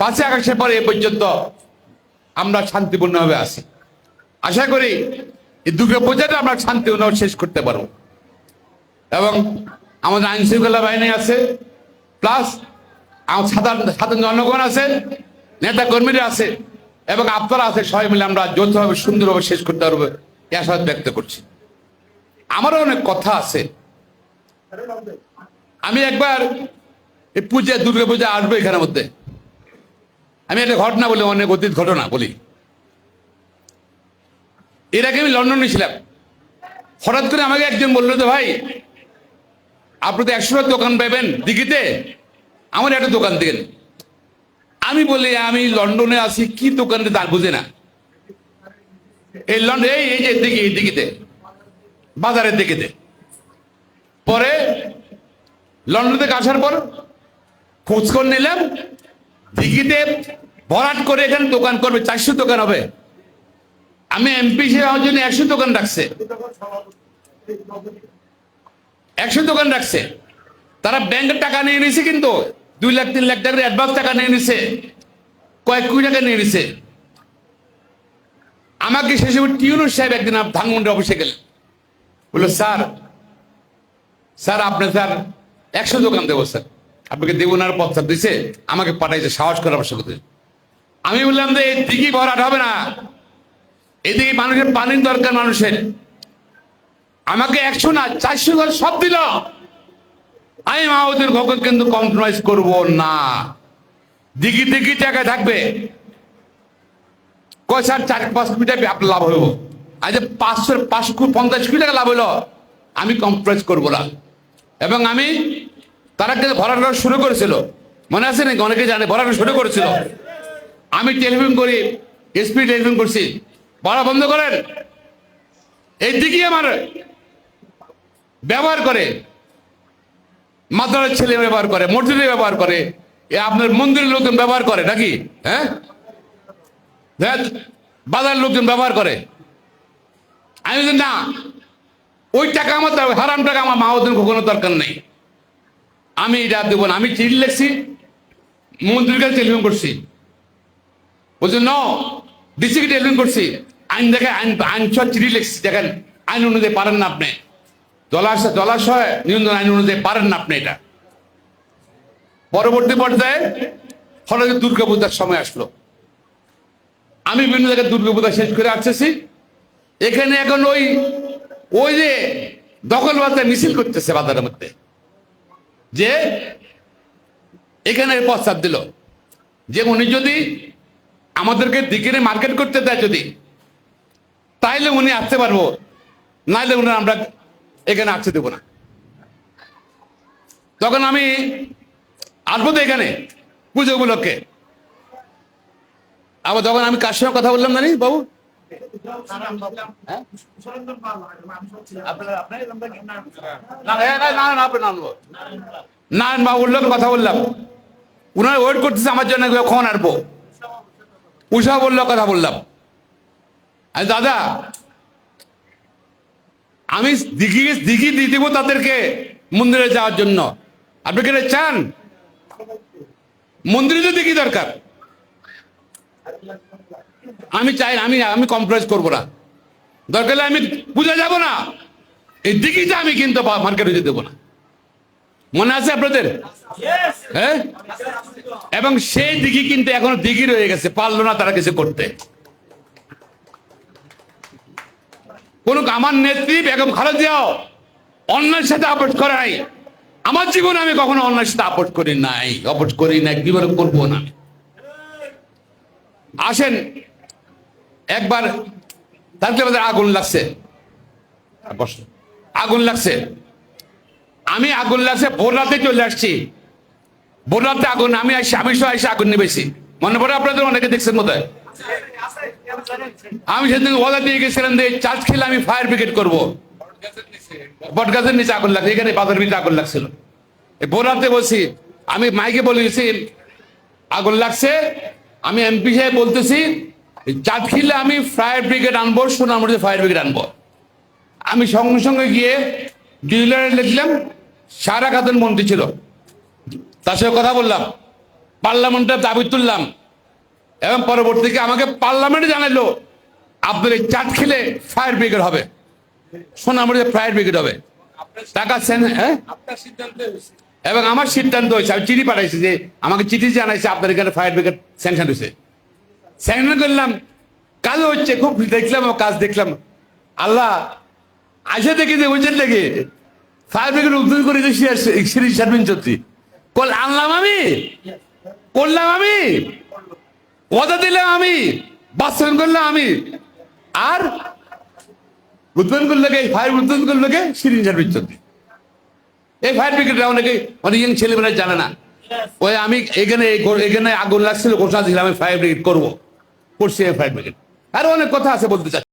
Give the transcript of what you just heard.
পাঁচই আগস্টের পরে এ পর্যন্ত আমরা শান্তিপূর্ণভাবে আছি। আশা করি এই দুর্গা পূজাটা আমরা শান্তিপূর্ণভাবে শেষ করতে পারব। এবং আমাদের আইন শৃঙ্খলা বাহিনী আছে, প্লাস আমার সাধারণ সাধারণ জনগণ আছে নেতা কর্মীরা আছে, এবং আপনারা আছে, সবাই মিলে আমরা যৌথভাবে, সুন্দরভাবে শেষ করতে পারব এই আশাবাদ ব্যক্ত করছি। আমারও অনেক কথা আছে। আমি একবার এই পূজা, দুর্গা পূজা আসব এখানের মধ্যে। আমি একটা ঘটনা বলি, অনেক অতীত ঘটনা বলি। এর আগে আমি লন্ডনে ছিলাম। হঠাৎ করে আমাকে একজন বলল তো ভাই, আপনি তো একশোটা দোকান পাবেন দিঘিতে। আমার একটা দোকান দিকেন আমি বলি, আমি লন্ডনে আছি, কি দোকান তার বুঝে না। এই লন্ডন এই এই যে দিঘি, দিঘিতে, বাজারের দিঘিতে। পরে লন্ডন থেকে আসার পর খোঁজ করে নিলাম। দিঘিতে ভরাট করে এখানে দোকান করবে, চারশো দোকান হবে। আমি এমপি হিসেবে জন্য একশো দোকান রাখছে। একশো দোকান রাখছে। তারা ব্যাংকের টাকা নিয়ে নিছে কিন্তু, দুই লাখ, তিন লাখ টাকার অ্যাডভান্স টাকা নিয়ে নিছে। কয়েক কোটি টাকা নিয়ে নিছে। আমাকে সে সময় টিউনুর সাহেব একদিন ধানমন্ডি অফিসে গেলেন। বলল, স্যার স্যার আপনি স্যার একশো দোকান দেবো, স্যার। আপনাকে দেবো না প্রস্তাব দিছে, আমাকে পাঠাইছে, সাহস করে আমার সাথে। আমি বললাম যে, এই ভরাট হবে না। এদিকে মানুষের পানির দরকার মানুষের। আমাকে একশো না, চারশো ঘর সব দিল। আমি মাহবুদের কখন কিন্তু কম্প্রোমাইজ করব না। দিঘি দিঘি টাকা থাকবে। কয় স্যার, চার, পাঁচ কোটি টাকা লাভ হইব। আজ পাঁচশো পাঁচশো, পঞ্চাশ কোটি টাকা লাভ হইল, আমি কম্প্রোমাইজ করব না। এবং আমি তারা কিন্তু ভরাট শুরু করেছিল? মনে আছে নাকি? অনেকে জানে, ভরাট শুরু করেছিল। আমি টেলিফোন করি, এসপি টেলিফোন করছি। বড় বন্ধ করেন। এই দিকে আমার ব্যবহার করে। মাদ্রাসার ছেলে ব্যবহার করে, মসজিদে ব্যবহার করে। এ আপনার মন্দিরের লোকজন ব্যবহার করে নাকি? হ্যাঁ? বাজারের লোকজন ব্যবহার করে। আমি না, ওই টাকা আমার হারাম টাকা আমার মাহদিন কখনো দরকার নেই। আমি এটা দেবো না, আমি চিঠি লিখছি মন্ত্রীর কাছে টেলিফোন করছি। বলছে, ন, ডিসিকে টেলিফোন করছি। আইন দেখে, আইন আইন সব চিঠি লিখছি, দেখেন, আইন অনুযায়ী পারেন না আপনি। জলাশয় জলাশয় নিয়ন্ত্রণ আইন অনুযায়ী পারেন না আপনি এটা। পরবর্তী পর্যায়ে হঠাৎ দুর্গা পূজার সময় আসলো। আমি বিভিন্ন জায়গায় দুর্গা পূজা শেষ করে আসতেছি। এখানে এখন ওই ওই যে দখল বাজার মিছিল করতেছে বাজারের মধ্যে। যে এখানে প্রস্তাব দিল যে উনি যদি আমাদেরকে দিকে মার্কেট করতে দেয় যদি, তাইলে উনি আসতে পারব, নাইলে উনি আমরা এখানে আসতে দেবো না। তখন আমি আসব তো এখানে পুজো উপলক্ষে। আবার যখন আমি কার সঙ্গে কথা বললাম জানি বাবু? হ্যাঁ? নারায়ণ বাবুর লোক কথা বললাম। উনারা ওয়েট করতেছে আমার জন্য কখন আসব উষা বলল কথা বললাম। আরে দাদা আমি দিঘি দিঘি দিয়ে দেবো তাদেরকে মন্দিরে যাওয়ার জন্য। আপনি কি এটা চান? মন্দিরে তো দিঘি দরকার। আমি চাই আমি আমি কম্প্রোমাইজ করব না। দরকার হলে আমি পূজা যাব না। এই দিঘিটা আমি কিন্তু মার্কেটে যেতে দেবো না। মনে আছে আপনাদের? হ্যাঁ? এবং সেই দিঘি কিন্তু এখনও দিঘি রয়ে গেছে পারল না তারা কিছু করতে। কোন আমার নেত্রী বেগম খালেদিয়াও অন্যের সাথে আপোষ করে নাই। আমার জীবনে আমি কখনো অন্যের সাথে আপোষ করি নাই। আপোষ করি নাই জীবনে করব না আসেন একবার আমাদের আগুন লাগছে। আগুন লাগছে। আমি আগুন লাগছে, ভোর রাতে চলে আসছি। ভোর রাতে আগুন, আমি আসছি আমি সহ এসে আগুন নিবেছি মনে পড়ে আপনাদের অনেকে দেখছেন হয় আমি সেদিন ওদা দিয়ে গেছিলাম যে চার্জ খেলে আমি ফায়ার ব্রিগেড করব। বট গাছের নিচে আগুন লাগছে, এখানে বাজার ভিতরে আগুন লাগছিল। এই ভোর রাতে বলছি, আমি মাইকে বলে গেছি, আগুন লাগছে। আমি এমপি সাহেব বলতেছি চাঁদ খিলে আমি ফায়ার ব্রিগেড আনব সোনামুড়িতে ফায়ার ব্রিগেড আনব। আমি সঙ্গে সঙ্গে গিয়ে ডিলারে লিখলাম সারা খাতুন মন্ত্রী ছিল। তার সাথে কথা বললাম পার্লামেন্টে দাবি তুললাম এবং পরবর্তীকে আমাকে পার্লামেন্টে জানালো আপনার এই চাট খেলে ফায়ার ব্রিগেড হবে সোনামুড়িতে ফায়ার ব্রিগেড হবে। টাকা সেন হ্যাঁ? এবং আমার সিদ্ধান্ত হয়েছে আমি চিঠি পাঠাইছি যে আমাকে চিঠি জানাইছে আপনার এখানে ফায়ার ব্রিগেড স্যাংশন হয়েছে। স্যাংশন করলাম। কাজ হচ্ছে খুব দেখলাম ও কাজ দেখলাম। আল্লাহ আসে দেখি যে বুঝছেন দেখি ফায়ার ব্রিগেড উদ্বোধন করে যে সিরিজ সারবিন চৌধুরী। কল আনলাম আমি। করলাম আমি। কথা দিলাম আমি। বাস্তবায়ন করলাম আমি। আর উদ্বোধন করল কে? ফায়ার উদ্বোধন করল কে? সিরিজ সারবিন চৌধুরী। এই ফায়ার ব্রিগেডরা অনেকে অনেক ইয়ং ছেলেমেয়েরা জানে না। ওই আমি এখানে এখানে আগুন লাগছিল ঘোষণা দিলাম আমি ফায়ার ব্রিগেড করব। করছি এই ফায়ার আরও অনেক কথা আছে বলতে চাই